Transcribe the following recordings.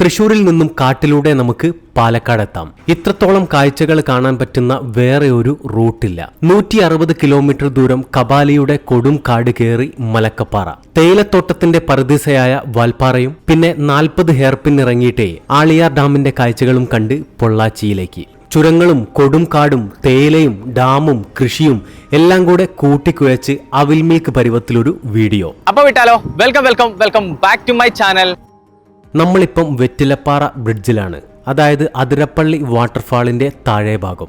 തൃശൂരിൽ നിന്നും കാട്ടിലൂടെ നമുക്ക് പാലക്കാട് എത്താം ഇത്രത്തോളം കാഴ്ചകൾ കാണാൻ പറ്റുന്ന വേറെ ഒരു റൂട്ടില്ല. നൂറ്റി അറുപത് കിലോമീറ്റർ ദൂരം കബാലിയുടെ കൊടും കാട് കയറി മലക്കപ്പാറ. തേയിലത്തോട്ടത്തിന്റെ പറുദിസയായ വാൽപ്പാറയും പിന്നെ നാൽപ്പത് ഹെയർപിൻ ഇറങ്ങിയിട്ടേ ആളിയാർ ഡാമിന്റെ കാഴ്ചകളും കണ്ട് പൊള്ളാച്ചിയിലേക്ക്. ചുരങ്ങളും കൊടും കാടും തേയിലയും ഡാമും കൃഷിയും എല്ലാം കൂടെ കൂട്ടിക്കുഴച്ച് അവിൽ മിൽക്ക് പരുവത്തിലൊരു വീഡിയോ. അപ്പൊ വിട്ടാലോ? Welcome welcome welcome back to my channel. നമ്മളിപ്പം വെറ്റിലപ്പാറ ബ്രിഡ്ജിലാണ്. അതായത് അതിരപ്പള്ളി വാട്ടർഫാളിന്റെ താഴെ ഭാഗം.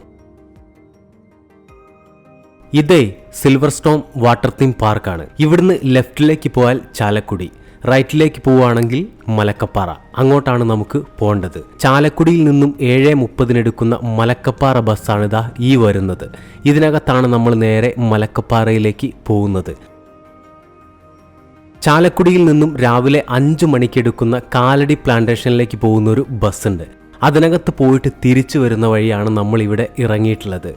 ഇതേ സിൽവർ സ്റ്റോം വാട്ടർ തീം പാർക്കാണ്. ഇവിടുന്ന് ലെഫ്റ്റിലേക്ക് പോയാൽ ചാലക്കുടി റൈറ്റിലേക്ക് പോവുകയാണെങ്കിൽ മലക്കപ്പാറ. അങ്ങോട്ടാണ് നമുക്ക് പോകേണ്ടത്. ചാലക്കുടിയിൽ നിന്നും ഏഴ് മുപ്പതിനെടുക്കുന്ന മലക്കപ്പാറ ബസ്സാണിതാ ഈ വരുന്നത്. ഇതിനകത്താണ് നമ്മൾ നേരെ മലക്കപ്പാറയിലേക്ക് പോകുന്നത്. ചാലക്കുടിയിൽ നിന്നും രാവിലെ അഞ്ചു മണിക്കെടുക്കുന്ന കാലടി പ്ലാന്റേഷനിലേക്ക് പോകുന്ന ഒരു ബസ്സുണ്ട്. അതിനകത്ത് പോയിട്ട് തിരിച്ചു വരുന്ന വഴിയാണ് നമ്മൾ ഇവിടെ ഇറങ്ങിയിട്ടുള്ളത്.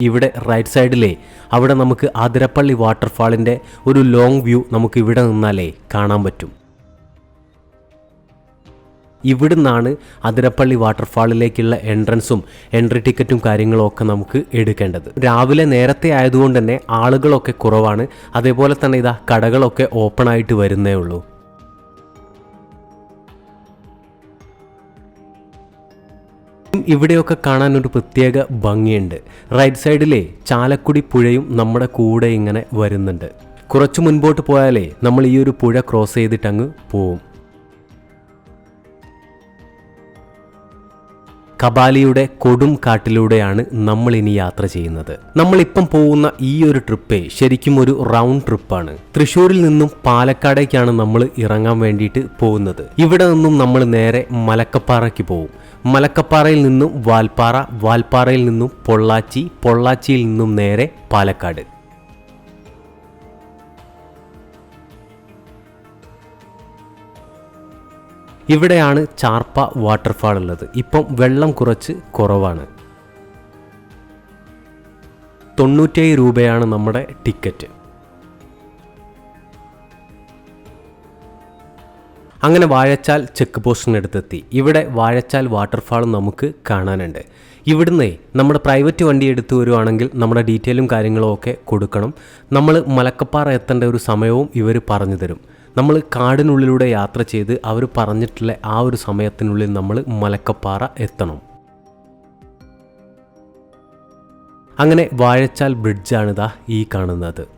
ഇവിടെ റൈറ്റ് സൈഡിലെ അവിടെ നമുക്ക് ആതിരപ്പള്ളി വാട്ടർഫാളിന്റെ ഒരു ലോങ് വ്യൂ നമുക്ക് ഇവിടെ നിന്നാലേ കാണാൻ പറ്റും. ഇവിടുന്നാണ് അതിരപ്പള്ളി വാട്ടർഫാളിലേക്കുള്ള എൻട്രൻസും എൻട്രി ടിക്കറ്റും കാര്യങ്ങളും ഒക്കെ നമുക്ക് എടുക്കേണ്ടത്. രാവിലെ നേരത്തെ ആയതുകൊണ്ട് തന്നെ ആളുകളൊക്കെ കുറവാണ്. അതേപോലെ തന്നെ ഇതാ കടകളൊക്കെ ഓപ്പൺ ആയിട്ട് വരുന്നേ ഉള്ളൂ. ഇവിടെയൊക്കെ കാണാൻ ഒരു പ്രത്യേക ഭംഗിയുണ്ട്. റൈറ്റ് സൈഡിലെ ചാലക്കുടി പുഴയും നമ്മുടെ കൂടെ ഇങ്ങനെ വരുന്നുണ്ട്. കുറച്ച് മുൻപോട്ട് പോയാലേ നമ്മൾ ഈ ഒരു പുഴ ക്രോസ് ചെയ്തിട്ടങ്ങ് പോവും. കബാലിയുടെ കൊടും കാട്ടിലൂടെയാണ് നമ്മൾ ഇനി യാത്ര ചെയ്യുന്നത്. നമ്മളിപ്പം പോകുന്ന ഈ ഒരു ട്രിപ്പേ ശരിക്കും ഒരു റൗണ്ട് ട്രിപ്പാണ് തൃശ്ശൂരിൽ നിന്നും പാലക്കാടേക്കാണ് നമ്മൾ ഇറങ്ങാൻ വേണ്ടിയിട്ട് പോകുന്നത്. ഇവിടെ നിന്നും നമ്മൾ നേരെ മലക്കപ്പാറയ്ക്ക് പോകും. മലക്കപ്പാറയിൽ നിന്നും വാൽപ്പാറ വാൽപ്പാറയിൽ നിന്നും പൊള്ളാച്ചി പൊള്ളാച്ചിയിൽ നിന്നും നേരെ പാലക്കാട്. ഇവിടെയാണ് ചാർപ്പ വാട്ടർഫാൾ ഉള്ളത്. ഇപ്പം വെള്ളം കുറച്ച് കുറവാണ്. തൊണ്ണൂറ്റേഴ് രൂപയാണ് നമ്മുടെ ടിക്കറ്റ് അങ്ങനെ വാഴച്ചാൽ ചെക്ക് പോസ്റ്റിനടുത്തെത്തി ഇവിടെ വാഴച്ചാൽ വാട്ടർഫാൾ നമുക്ക് കാണാനുണ്ട്. ഇവിടുന്ന് നമ്മുടെ പ്രൈവറ്റ് വണ്ടി എടുത്തു വരുവാണെങ്കിൽ നമ്മുടെ ഡീറ്റെയിലും കാര്യങ്ങളും ഒക്കെ കൊടുക്കണം. നമ്മൾ മലക്കപ്പാറ എത്തേണ്ട ഒരു സമയവും ഇവർ പറഞ്ഞു തരും. നമ്മൾ കാടിനുള്ളിലൂടെ യാത്ര ചെയ്ത് അവർ പറഞ്ഞിട്ടുള്ള ആ ഒരു സമയത്തിനുള്ളിൽ നമ്മൾ മലക്കപ്പാറ എത്തണം. അങ്ങനെ വാഴച്ചാൽ ബ്രിഡ്ജാണിതാ ഈ കാണുന്നത്.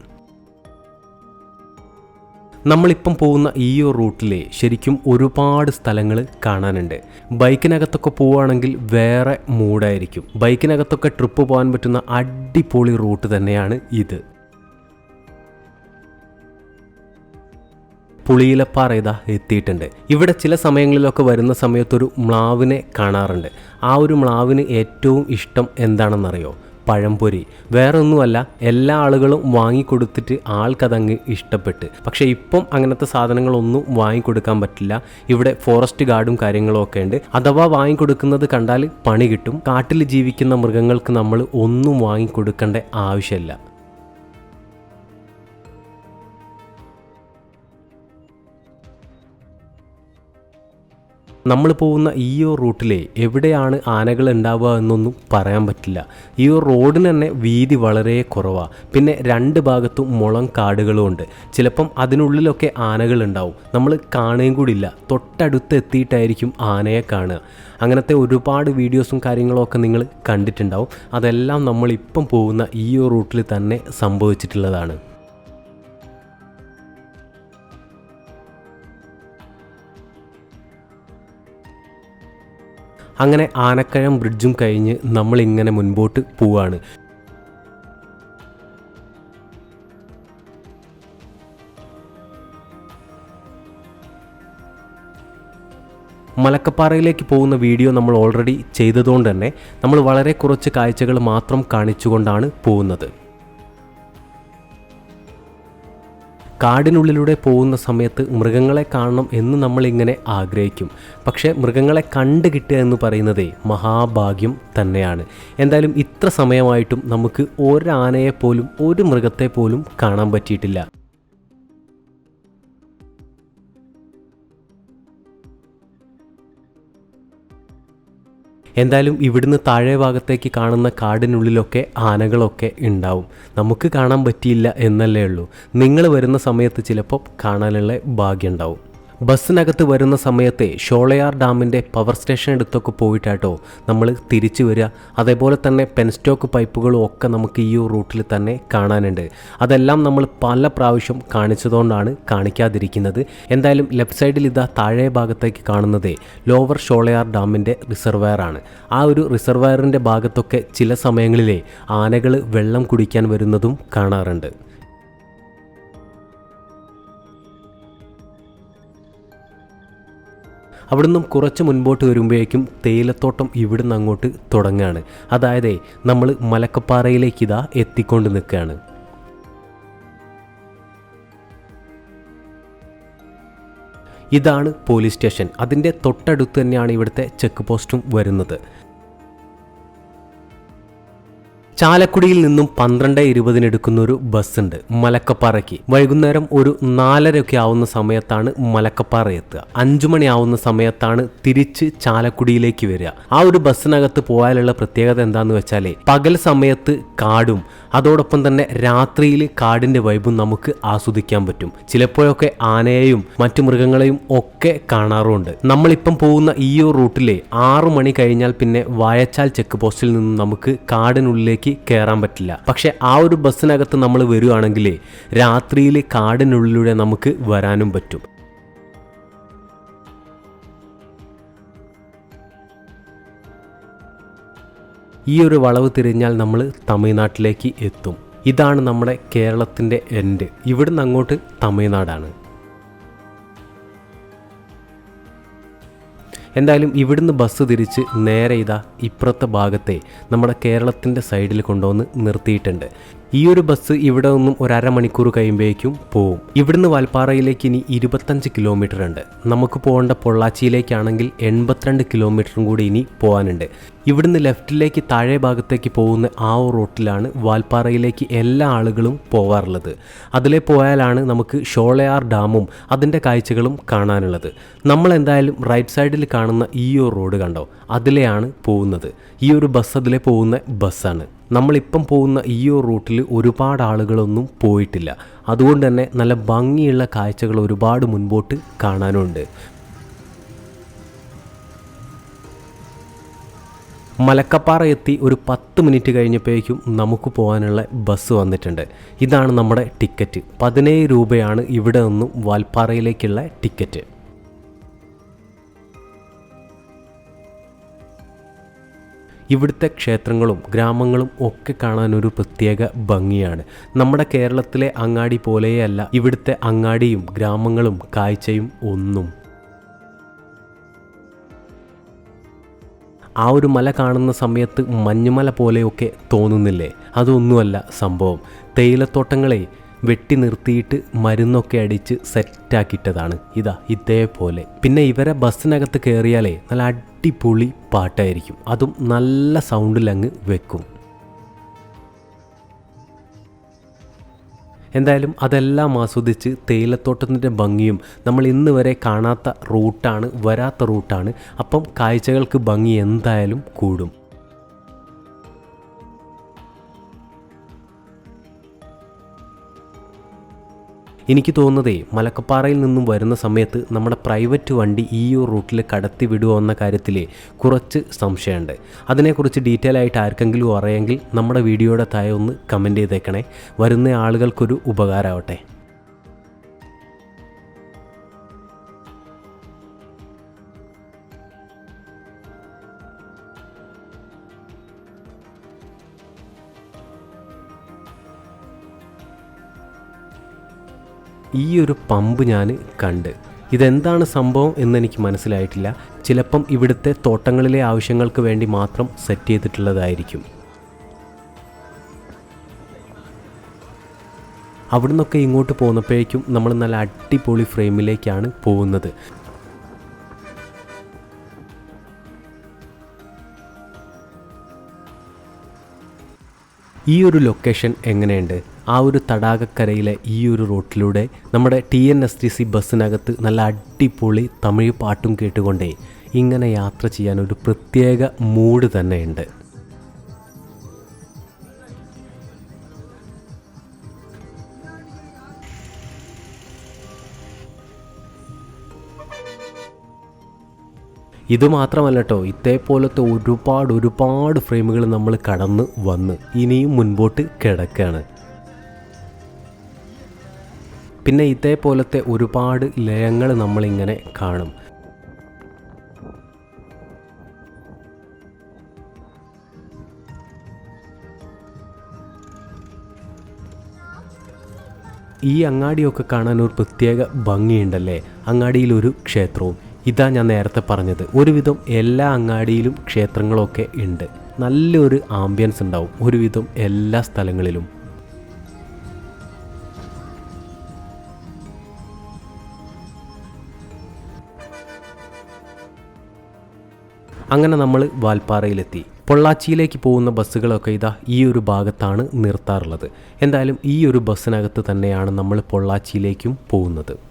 നമ്മളിപ്പം പോകുന്ന ഈ ഒരു റൂട്ടിലെ ശരിക്കും ഒരുപാട് സ്ഥലങ്ങൾ കാണാനുണ്ട്. ബൈക്കിനകത്തൊക്കെ പോവുകയാണെങ്കിൽ വേറെ മൂഡായിരിക്കും. ബൈക്കിനകത്തൊക്കെ ട്രിപ്പ് പോകാൻ പറ്റുന്ന അടിപൊളി റൂട്ട് തന്നെയാണ് ഇത്. പുളിയിലപ്പാറ ഇതാ എത്തിയിട്ടുണ്ട്. ഇവിടെ ചില സമയങ്ങളിലൊക്കെ വരുന്ന സമയത്തൊരു മ്ലാവിനെ കാണാറുണ്ട്. ആ ഒരു മ്ലാവിന് ഏറ്റവും ഇഷ്ടം എന്താണെന്നറിയോ? പഴംപൊരി. വേറെ ഒന്നുമല്ല എല്ലാ ആളുകളും വാങ്ങിക്കൊടുത്തിട്ട് ആൾക്കതങ്ങ് ഇഷ്ടപ്പെട്ട്. പക്ഷേ ഇപ്പം അങ്ങനത്തെ സാധനങ്ങളൊന്നും വാങ്ങിക്കൊടുക്കാൻ പറ്റില്ല. ഇവിടെ ഫോറസ്റ്റ് ഗാർഡും കാര്യങ്ങളും ഒക്കെ ഉണ്ട്. അഥവാ വാങ്ങിക്കൊടുക്കുന്നത് കണ്ടാൽ പണി കിട്ടും. കാട്ടിൽ ജീവിക്കുന്ന മൃഗങ്ങൾക്ക് നമ്മൾ ഒന്നും വാങ്ങിക്കൊടുക്കേണ്ട ആവശ്യമില്ല. നമ്മൾ പോകുന്ന ഈ ഒരു റൂട്ടിലെ എവിടെയാണ് ആനകൾ ഉണ്ടാവുക എന്നൊന്നും പറയാൻ പറ്റില്ല. ഈ ഒരു റോഡിന് തന്നെ വീതി വളരെ കുറവാണ് പിന്നെ രണ്ട് ഭാഗത്തും മുളം കാടുകളും ഉണ്ട്. ചിലപ്പം അതിനുള്ളിലൊക്കെ ആനകൾ ഉണ്ടാവും. നമ്മൾ കാണുകയും കൂടിയില്ല തൊട്ടടുത്ത് എത്തിയിട്ടായിരിക്കും ആനയെ കാണുക. അങ്ങനത്തെ ഒരുപാട് വീഡിയോസും കാര്യങ്ങളൊക്കെ നിങ്ങൾ കണ്ടിട്ടുണ്ടാവും. അതെല്ലാം നമ്മളിപ്പം പോകുന്ന ഈ ഒരു റൂട്ടിൽ തന്നെ സംഭവിച്ചിട്ടുള്ളതാണ്. അങ്ങനെ ആനക്കഴം ബ്രിഡ്ജും കഴിഞ്ഞ് നമ്മളിങ്ങനെ മുൻപോട്ട് പോവാണ്. മലക്കപ്പാറയിലേക്ക് പോകുന്ന വീഡിയോ നമ്മൾ ഓൾറെഡി ചെയ്തതുകൊണ്ട് തന്നെ നമ്മൾ വളരെ കുറച്ച് കാഴ്ചകൾ മാത്രം കാണിച്ചുകൊണ്ടാണ് പോകുന്നത്. കാടിനുള്ളിലൂടെ പോകുന്ന സമയത്ത് മൃഗങ്ങളെ കാണണം എന്ന് നമ്മളിങ്ങനെ ആഗ്രഹിക്കും. പക്ഷേ മൃഗങ്ങളെ കണ്ടു കിട്ടുക എന്ന് പറയുന്നതേ മഹാഭാഗ്യം തന്നെയാണ്. എന്തായാലും ഇത്ര സമയമായിട്ടും നമുക്ക് ഒരാനയെ പോലും ഒരു മൃഗത്തെ പോലും കാണാൻ പറ്റിയിട്ടില്ല. എന്തായാലും ഇവിടുന്ന് താഴെ ഭാഗത്തേക്ക് കാണുന്ന കാടിനുള്ളിലൊക്കെ ആനകളൊക്കെ ഉണ്ടാവും. നമുക്ക് കാണാൻ പറ്റിയില്ല എന്നല്ലേ ഉള്ളൂ. നിങ്ങൾ വരുന്ന സമയത്ത് ചിലപ്പോൾ കാണാനുള്ള ഭാഗ്യം ഉണ്ടാവും. ബസ്സിനകത്ത് വരുന്ന സമയത്തെ ഷോളയാർ ഡാമിന്റെ പവർ സ്റ്റേഷൻ അടുത്തൊക്കെ പോയിട്ടാട്ടോ നമ്മൾ തിരിച്ചു വരിക. അതേപോലെ തന്നെ പെൻസ്റ്റോക്ക് പൈപ്പുകളും ഒക്കെ നമുക്ക് ഈ റൂട്ടിൽ തന്നെ കാണാനുണ്ട്. അതെല്ലാം നമ്മൾ പല പ്രാവശ്യം കാണിച്ചതുകൊണ്ടാണ് കാണിക്കാതിരിക്കുന്നത്. എന്തായാലും ലെഫ്റ്റ് സൈഡിൽ ഇതാ താഴെ ഭാഗത്തേക്ക് കാണുന്നത് ലോവർ ഷോളയാർ ഡാമിന്റെ റിസർവയർ ആണ്. ആ ഒരു റിസർവയറിന്റെ ഭാഗത്തൊക്കെ ചില സമയങ്ങളിലെ ആനകൾ വെള്ളം കുടിക്കാൻ വരുന്നതും കാണാറുണ്ട്. അവിടുന്ന് കുറച്ച് മുൻപോട്ട് വരുമ്പോഴേക്കും തേയിലത്തോട്ടം ഇവിടുന്ന് അങ്ങോട്ട് തുടങ്ങുകയാണ് അതായത് നമ്മൾ മലക്കപ്പാറയിലേക്ക് ഇതാ എത്തിക്കൊണ്ട് നിൽക്കുകയാണ്. ഇതാണ് പോലീസ് സ്റ്റേഷൻ. അതിന്റെ തൊട്ടടുത്ത് തന്നെയാണ് ഇവിടുത്തെ ചെക്ക് പോസ്റ്റും വരുന്നത്. ചാലക്കുടിയിൽ നിന്നും പന്ത്രണ്ട് ഇരുപതിന് എടുക്കുന്ന ഒരു ബസ് ഉണ്ട് മലക്കപ്പാറയ്ക്ക്. വൈകുന്നേരം ഒരു നാലരയൊക്കെ ആവുന്ന സമയത്താണ് മലക്കപ്പാറ എത്തുക. അഞ്ചു മണിയാവുന്ന സമയത്താണ് തിരിച്ച് ചാലക്കുടിയിലേക്ക് വരിക. ആ ഒരു ബസ്സിനകത്ത് പോയാലുള്ള പ്രത്യേകത എന്താന്ന് വെച്ചാലേ പകൽ സമയത്ത് കാടും അതോടൊപ്പം തന്നെ രാത്രിയിൽ കാടിന്റെ വൈബും നമുക്ക് ആസ്വദിക്കാൻ പറ്റും. ചിലപ്പോഴൊക്കെ ആനയെയും മറ്റു മൃഗങ്ങളെയും ഒക്കെ കാണാറുണ്ട് നമ്മളിപ്പം പോകുന്ന ഈ ഒരു റൂട്ടിലെ ആറു മണി കഴിഞ്ഞാൽ പിന്നെ വായച്ചാൽ ചെക്ക് പോസ്റ്റിൽ നിന്നും നമുക്ക് കാടിനുള്ളിലേക്ക് കയറാൻ പറ്റില്ല. പക്ഷെ ആ ഒരു ബസ്സിനകത്ത് നമ്മൾ വരുവാണെങ്കിൽ രാത്രിയിൽ കാടിനുള്ളിലൂടെ നമുക്ക് വരാനും പറ്റും. ഈ ഒരു വളവ് തിരിഞ്ഞാൽ നമ്മൾ തമിഴ്നാട്ടിലേക്ക് എത്തും. ഇതാണ് നമ്മുടെ കേരളത്തിന്റെ എൻഡ് ഇവിടുന്ന് അങ്ങോട്ട് തമിഴ്നാടാണ്. എന്തായാലും ഇവിടുന്ന് ബസ് തിരിച്ച് നേരെ ഇതാ ഇപ്പുറത്തെ ഭാഗത്തെ നമ്മുടെ കേരളത്തിന്റെ സൈഡിൽ കൊണ്ടുവന്ന് നിർത്തിയിട്ടുണ്ട്. ഈ ഒരു ബസ് ഇവിടെ നിന്നും ഒരു അരമണിക്കൂർ കഴിയുമ്പോഴേക്കും പോവും. ഇവിടുന്ന് വാൽപ്പാറയിലേക്ക് ഇനി ഇരുപത്തഞ്ച് കിലോമീറ്റർ ഉണ്ട്. നമുക്ക് പോകേണ്ട പൊള്ളാച്ചിയിലേക്കാണെങ്കിൽ എൺപത്തിരണ്ട് കിലോമീറ്ററും കൂടി ഇനി പോകാനുണ്ട് ഇവിടുന്ന് ലെഫ്റ്റിലേക്ക് താഴെ ഭാഗത്തേക്ക് പോകുന്ന ആ റൂട്ടിലാണ് വാൽപ്പാറയിലേക്ക് എല്ലാ ആളുകളും പോവാറുള്ളത്. അതിലെ പോയാലാണ് നമുക്ക് ഷോളയാർ ഡാമും അതിന്റെ കാഴ്ചകളും കാണാനുള്ളത്. നമ്മൾ എന്തായാലും റൈറ്റ് സൈഡിൽ കാണുന്ന ഈ ഒരു റോഡ് കണ്ടോ? അതിലെയാണ് പോകുന്നത്. ഈ ഒരു ബസ് അതിലെ പോകുന്ന ബസ്സാണ് നമ്മളിപ്പം പോകുന്ന ഈ ഒരു റൂട്ടിൽ ഒരുപാട് ആളുകളൊന്നും പോയിട്ടില്ല. അതുകൊണ്ട് തന്നെ നല്ല ഭംഗിയുള്ള കാഴ്ചകൾ ഒരുപാട് മുൻപോട്ട് കാണാനുണ്ട്. മലക്കപ്പാറ എത്തി ഒരു പത്ത് മിനിറ്റ് കഴിഞ്ഞപ്പോഴേക്കും നമുക്ക് പോകാനുള്ള ബസ് വന്നിട്ടുണ്ട്. ഇതാണ് നമ്മുടെ ടിക്കറ്റ്. പതിനേഴ് രൂപയാണ് ഇവിടെ നിന്നും വാൽപ്പാറയിലേക്കുള്ള ടിക്കറ്റ്. ഇവിടുത്തെ ക്ഷേത്രങ്ങളും ഗ്രാമങ്ങളും ഒക്കെ കാണാൻ ഒരു പ്രത്യേക ഭംഗിയാണ്. നമ്മുടെ കേരളത്തിലെ അങ്ങാടി പോലെയല്ല ഇവിടുത്തെ അങ്ങാടിയും ഗ്രാമങ്ങളും കാഴ്ചയും ഒന്നും. ആ ഒരു മല കാണുന്ന സമയത്ത് മഞ്ഞുമല പോലെയൊക്കെ തോന്നുന്നില്ലേ? അതൊന്നുമല്ല സംഭവം. തേയിലത്തോട്ടങ്ങളെ വെട്ടി നിർത്തിയിട്ട് മരുന്നൊക്കെ അടിച്ച് സെറ്റാക്കിയിട്ടതാണ്. ഇതാ ഇതേപോലെ. പിന്നെ ഇവരെ ബസ്സിനകത്ത് കയറിയാലേ നല്ല അടിപൊളി പാട്ടായിരിക്കും. അതും നല്ല സൗണ്ടിൽ അങ്ങ് വെക്കും. എന്തായാലും അതെല്ലാം ആസ്വദിച്ച് തേയിലത്തോട്ടത്തിന്റെ ഭംഗിയും നമ്മൾ ഇന്ന് വരെ കാണാത്ത റൂട്ടാണ് വരാത്ത റൂട്ടാണ്. അപ്പം കാഴ്ചകൾക്ക് ഭംഗി എന്തായാലും കൂടും. എനിക്ക് തോന്നുന്നതേ മലക്കപ്പാറയിൽ നിന്നും വരുന്ന സമയത്ത് നമ്മുടെ പ്രൈവറ്റ് വണ്ടി ഈ ഒരു റൂട്ടിൽ കടത്തി വിടുമോ എന്ന കാര്യത്തിൽ കുറച്ച് സംശയമുണ്ട്. അതിനെക്കുറിച്ച് ഡീറ്റെയിൽ ആയിട്ട് ആർക്കെങ്കിലും അറിയെങ്കിൽ നമ്മുടെ വീഡിയോയുടെ താഴെ ഒന്ന് കമന്റ് ചെയ്തേക്കണേ. വരുന്ന ആളുകൾക്കൊരു ഉപകാരമാവട്ടെ. ഈ ഒരു പമ്പ് ഞാൻ കണ്ട്. ഇതെന്താണ് സംഭവം എന്നെനിക്ക് മനസ്സിലായിട്ടില്ല. ചിലപ്പം ഇവിടുത്തെ തോട്ടങ്ങളിലെ ആവശ്യങ്ങൾക്ക് വേണ്ടി മാത്രം സെറ്റ് ചെയ്തിട്ടുള്ളതായിരിക്കും. അവിടുന്നൊക്കെ ഇങ്ങോട്ട് പോന്നപ്പോഴേക്കും നമ്മൾ നല്ല അടിപൊളി ഫ്രെയിമിലേക്കാണ് പോകുന്നത്. ഈ ഒരു ലൊക്കേഷൻ എങ്ങനെയുണ്ട്? ആ ഒരു തടാകക്കരയിലെ ഈ ഒരു റോട്ടിലൂടെ നമ്മുടെ T N S T C ബസ്സിനകത്ത് നല്ല അടിപൊളി തമിഴ് പാട്ടും കേട്ടുകൊണ്ടേ ഇങ്ങനെ യാത്ര ചെയ്യാൻ ഒരു പ്രത്യേക മൂഡ് തന്നെയുണ്ട്. ഇത് മാത്രമല്ല കേട്ടോ ഇതേപോലത്തെ ഒരുപാട് ഒരുപാട് ഫ്രെയിമുകൾ നമ്മൾ കടന്ന് വന്ന് ഇനിയും മുൻപോട്ട് കിടക്കുകയാണ് പിന്നെ ഇതേപോലത്തെ ഒരുപാട് ലയങ്ങൾ നമ്മളിങ്ങനെ കാണും. ഈ അങ്ങാടിയൊക്കെ കാണാൻ ഒരു പ്രത്യേക ഭംഗിയുണ്ടല്ലേ? അങ്ങാടിയിലൊരു ക്ഷേത്രവും. ഇതാ ഞാൻ നേരത്തെ പറഞ്ഞത്. ഒരുവിധം എല്ലാ അങ്ങാടിയിലും ക്ഷേത്രങ്ങളൊക്കെ ഉണ്ട്. നല്ലൊരു ആംബിയൻസ് ഉണ്ടാവും. ഒരുവിധം എല്ലാ സ്ഥലങ്ങളിലും. അങ്ങനെ നമ്മൾ വാൽപ്പാറയിലെത്തി. പൊള്ളാച്ചിയിലേക്ക് പോകുന്ന ബസ്സുകളൊക്കെ ഇതാ ഈ ഒരു ഭാഗത്താണ് നിർത്താറുള്ളത്. എന്തായാലും ഈ ഒരു ബസ്സിനകത്ത് തന്നെയാണ് നമ്മൾ പൊള്ളാച്ചിയിലേക്കും പോകുന്നത്.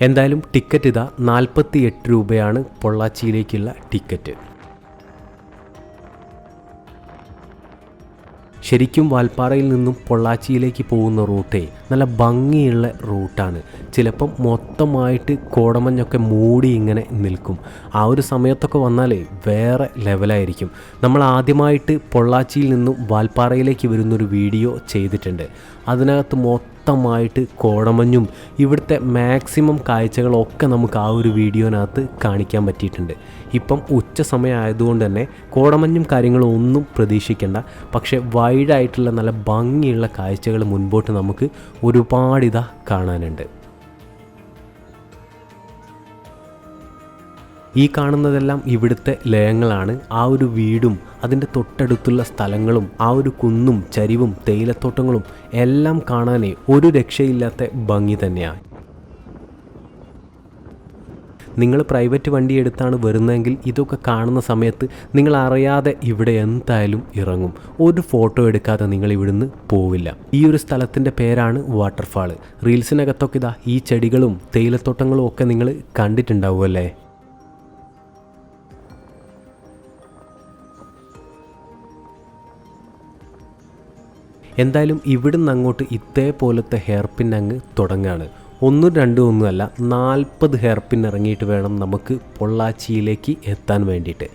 എന്തായാലും ടിക്കറ്റ് ഇതാ നാൽപ്പത്തി എട്ട് രൂപയാണ് പൊള്ളാച്ചിയിലേക്കുള്ള ടിക്കറ്റ്. ശരിക്കും വാൽപ്പാറയിൽ നിന്നും പൊള്ളാച്ചിയിലേക്ക് പോകുന്ന റൂട്ടേ നല്ല ഭംഗിയുള്ള റൂട്ടാണ്. ചിലപ്പം മൊത്തമായിട്ട് കോടമഞ്ഞൊക്കെ മൂടി ഇങ്ങനെ നിൽക്കും. ആ ഒരു സമയത്തൊക്കെ വന്നാലേ വേറെ ലെവലായിരിക്കും. നമ്മൾ ആദ്യമായിട്ട് പൊള്ളാച്ചിയിൽ നിന്നും വാൽപ്പാറയിലേക്ക് വരുന്നൊരു വീഡിയോ ചെയ്തിട്ടുണ്ട്. അതിനകത്ത് മൊത്തമായിട്ട് കോടമഞ്ഞും ഇവിടുത്തെ മാക്സിമം കാഴ്ചകളൊക്കെ നമുക്ക് ആ ഒരു വീഡിയോനകത്ത് കാണിക്കാൻ പറ്റിയിട്ടുണ്ട്. ഇപ്പം ഉച്ച സമയമായതുകൊണ്ട് തന്നെ കോടമഞ്ഞും കാര്യങ്ങളും ഒന്നും പ്രതീക്ഷിക്കേണ്ട. പക്ഷേ വൈഡായിട്ടുള്ള നല്ല ഭംഗിയുള്ള കാഴ്ചകൾ മുൻപോട്ട് നമുക്ക് ഒരുപാട് ഇതാ കാണാനുണ്ട്. ഈ കാണുന്നതെല്ലാം ഇവിടുത്തെ ലയങ്ങളാണ്. ആ ഒരു വീടും അതിന്റെ തൊട്ടടുത്തുള്ള സ്ഥലങ്ങളും ആ ഒരു കുന്നും ചരിവും തേയിലത്തോട്ടങ്ങളും എല്ലാം കാണാനേ ഒരു രക്ഷയില്ലാത്ത ഭംഗി തന്നെയാണ്. നിങ്ങൾ പ്രൈവറ്റ് വണ്ടി എടുത്താണ് വരുന്നതെങ്കിൽ ഇതൊക്കെ കാണുന്ന സമയത്ത് നിങ്ങൾ അറിയാതെ ഇവിടെ എന്തായാലും ഇറങ്ങും. ഒരു ഫോട്ടോ എടുക്കാതെ നിങ്ങൾ ഇവിടുന്ന് പോവില്ല. ഈ ഒരു സ്ഥലത്തിന്റെ പേരാണ് വാട്ടർഫാൾ. റീൽസിനകത്തൊക്കെ ഇതാ ഈ ചെടികളും തേയിലത്തോട്ടങ്ങളും ഒക്കെ നിങ്ങൾ കണ്ടിട്ടുണ്ടാവുമല്ലേ? എന്തായാലും ഇവിടുന്ന് അങ്ങോട്ട് ഇതേപോലത്തെ ഹെയർ പിൻ അങ്ങ് തുടങ്ങുകയാണ് ഒന്നും രണ്ടും ഒന്നുമല്ല നാൽപ്പത് ഹെയർ പിൻ ഇറങ്ങിയിട്ട് വേണം നമുക്ക് പൊള്ളാച്ചിയിലേക്ക് എത്താൻ വേണ്ടിയിട്ട്.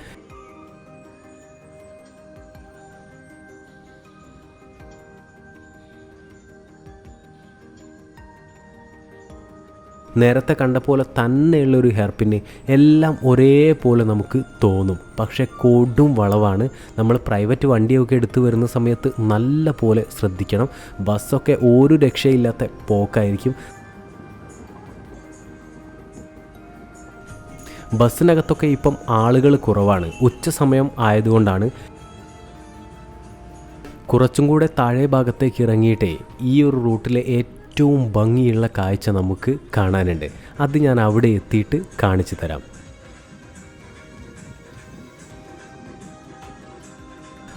നേരത്തെ കണ്ട പോലെ തന്നെയുള്ള ഒരു എല്ലാം ഒരേപോലെ നമുക്ക് തോന്നും. പക്ഷേ കൊടും വളവാണ്. നമ്മൾ പ്രൈവറ്റ് വണ്ടിയൊക്കെ എടുത്ത് വരുന്ന സമയത്ത് നല്ല പോലെ ശ്രദ്ധിക്കണം. ബസ്സൊക്കെ ഒരു രക്ഷയില്ലാത്ത പോക്കായിരിക്കും. ബസ്സിനകത്തൊക്കെ ഇപ്പം ആളുകൾ കുറവാണ്. ഉച്ച സമയം ആയതുകൊണ്ടാണ്. കുറച്ചും കൂടെ താഴെ ഭാഗത്തേക്ക് ഇറങ്ങിയിട്ടേ ഈ ഒരു റൂട്ടിലെ ഏറ്റവും ഭംഗിയുള്ള കാഴ്ച നമുക്ക് കാണാനുണ്ട്. അത് ഞാൻ അവിടെ എത്തിയിട്ട് കാണിച്ചു തരാം.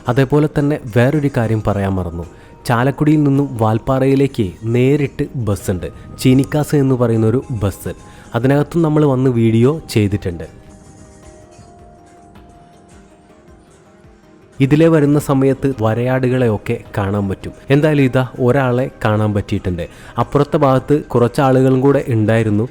അതേപോലെ തന്നെ വേറൊരു കാര്യം പറയാൻ മറന്നു. ചാലക്കുടിയിൽ നിന്നും വാൽപ്പാറയിലേക്ക് നേരിട്ട് ബസ്സുണ്ട്. ചീനിക്കാസ് എന്ന് പറയുന്ന ഒരു ബസ്. അതിനകത്തും നമ്മൾ വന്ന് വീഡിയോ ചെയ്തിട്ടുണ്ട്. ഇതിലെ വരുന്ന സമയത്ത് വരയാടുകളെയൊക്കെ കാണാൻ പറ്റും. എന്തായാലും ഇതാ ഒരാളെ കാണാൻ പറ്റിയിട്ടുണ്ട്. അപ്പുറത്തെ ഭാഗത്ത് കുറച്ച് ആളുകളും കൂടെ ഉണ്ടായിരുന്നു.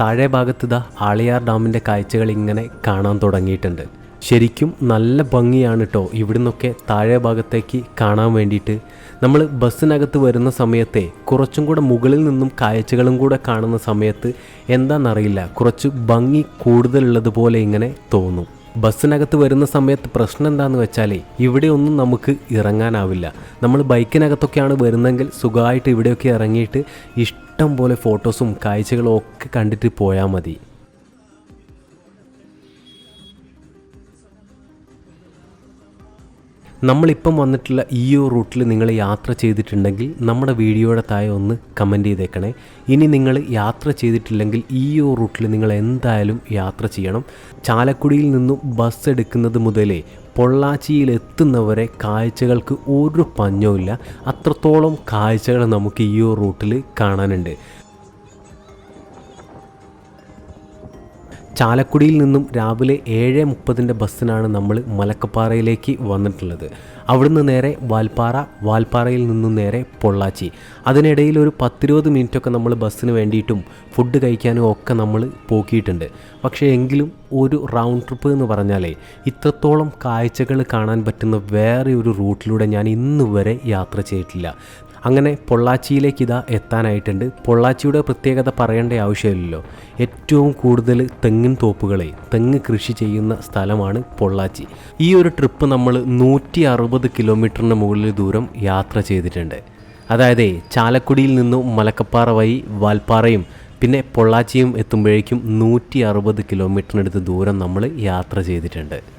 താഴെ ഭാഗത്ത് ദാ ആളിയാർ ഡാമിന്റെ കാഴ്ചകൾ ഇങ്ങനെ കാണാൻ തുടങ്ങിയിട്ടുണ്ട്. ശരിക്കും നല്ല ഭംഗിയാണ് കേട്ടോ ഇവിടുന്നൊക്കെ താഴെ ഭാഗത്തേക്ക് കാണാൻ വേണ്ടിയിട്ട്. നമ്മൾ ബസ്സിനകത്ത് വരുന്ന സമയത്തെ കുറച്ചും കൂടെ മുകളിൽ നിന്നും കാഴ്ചകളും കൂടെ കാണുന്ന സമയത്ത് എന്താണെന്നറിയില്ല കുറച്ച് ഭംഗി കൂടുതലുള്ളതുപോലെ ഇങ്ങനെ തോന്നും. ബസ്സിനകത്ത് വരുന്ന സമയത്ത് പ്രശ്നം എന്താണെന്ന് വെച്ചാൽ ഇവിടെയൊന്നും നമുക്ക് ഇറങ്ങാനാവില്ല. നമ്മൾ ബൈക്കിനകത്തൊക്കെയാണ് വരുന്നതെങ്കിൽ സുഖമായിട്ട് ഇവിടെയൊക്കെ ഇറങ്ങിയിട്ട് ഇഷ്ടം പോലെ ഫോട്ടോസും കാഴ്ചകളും ഒക്കെ കണ്ടിട്ട് പോയാൽ മതി. നമ്മളിപ്പം വന്നിട്ടുള്ള ഈ ഒരു റൂട്ടിൽ നിങ്ങൾ യാത്ര ചെയ്തിട്ടുണ്ടെങ്കിൽ നമ്മുടെ വീഡിയോയുടെ താഴെ ഒന്ന് കമന്റ് ചെയ്തേക്കണേ. ഇനി നിങ്ങൾ യാത്ര ചെയ്തിട്ടില്ലെങ്കിൽ ഈ ഒരു റൂട്ടിൽ നിങ്ങൾ എന്തായാലും യാത്ര ചെയ്യണം. ചാലക്കുടിയിൽ നിന്നും ബസ് എടുക്കുന്നത് മുതലേ പൊള്ളാച്ചിയിൽ എത്തുന്നവരെ കാഴ്ചകൾക്ക് ഒരു പഞ്ഞവുമില്ല. അത്രത്തോളം കാഴ്ചകൾ നമുക്ക് ഈ ഒരു റൂട്ടിൽ കാണാനുണ്ട്. ചാലക്കുടിയിൽ നിന്നും രാവിലെ ഏഴ് മുപ്പതിന്റെ ബസ്സിനാണ് നമ്മൾ മലക്കപ്പാറയിലേക്ക് വന്നിട്ടുള്ളത്. അവിടുന്ന് നേരെ വാൽപ്പാറ വാൽപ്പാറയിൽ നിന്നും നേരെ പൊള്ളാച്ചി. അതിനിടയിൽ ഒരു പത്തിരുപത് മിനിറ്റൊക്കെ നമ്മൾ ബസ്സിന് വേണ്ടിയിട്ടും ഫുഡ് കഴിക്കാനും ഒക്കെ നമ്മൾ പോക്കിയിട്ടുണ്ട്. പക്ഷേ എങ്കിലും ഒരു റൗണ്ട് ട്രിപ്പ് എന്ന് പറഞ്ഞാലേ ഇത്രത്തോളം കാഴ്ചകൾ കാണാൻ പറ്റുന്ന വേറെ ഒരു റൂട്ടിലൂടെ ഞാൻ ഇന്നുവരെ യാത്ര ചെയ്തിട്ടില്ല. അങ്ങനെ പൊള്ളാച്ചിയിലേക്ക് ഇതാ എത്താനായിട്ടുണ്ട്. പൊള്ളാച്ചിയുടെ പ്രത്യേകത പറയേണ്ട ആവശ്യമില്ലല്ലോ. ഏറ്റവും കൂടുതൽ തെങ്ങിൻ തോപ്പുകളെ തെങ്ങ് കൃഷി ചെയ്യുന്ന സ്ഥലമാണ് പൊള്ളാച്ചി. ഈ ഒരു ട്രിപ്പ് നമ്മൾ നൂറ്റി അറുപത് കിലോമീറ്ററിന് മുകളിൽ ദൂരം യാത്ര ചെയ്തിട്ടുണ്ട്. അതായത് ചാലക്കുടിയിൽ നിന്നും മലക്കപ്പാറ വഴി വാൽപ്പാറയും പിന്നെ പൊള്ളാച്ചിയും എത്തുമ്പോഴേക്കും നൂറ്റി അറുപത് കിലോമീറ്ററിനടുത്ത് ദൂരം നമ്മൾ യാത്ര ചെയ്തിട്ടുണ്ട്.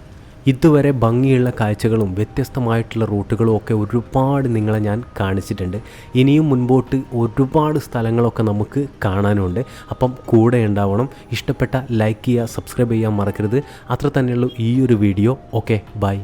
ഇതുവരെ ഭംഗിയുള്ള കാഴ്ചകളും വ്യത്യസ്തമായിട്ടുള്ള റൂട്ടുകളും ഒക്കെ ഒരുപാട് നിങ്ങളെ ഞാൻ കാണിച്ചിട്ടുണ്ട്. ഇനിയും മുൻപോട്ട് ഒരുപാട് സ്ഥലങ്ങളൊക്കെ നമുക്ക് കാണാനുണ്ട്. അപ്പം കൂടെ ഉണ്ടാവണം. ഇഷ്ടപ്പെട്ട ലൈക്ക് ചെയ്യുക സബ്സ്ക്രൈബ് ചെയ്യാൻ മറക്കരുത്. അത്ര തന്നെയുള്ളൂ ഈ ഒരു വീഡിയോ. Okay bye.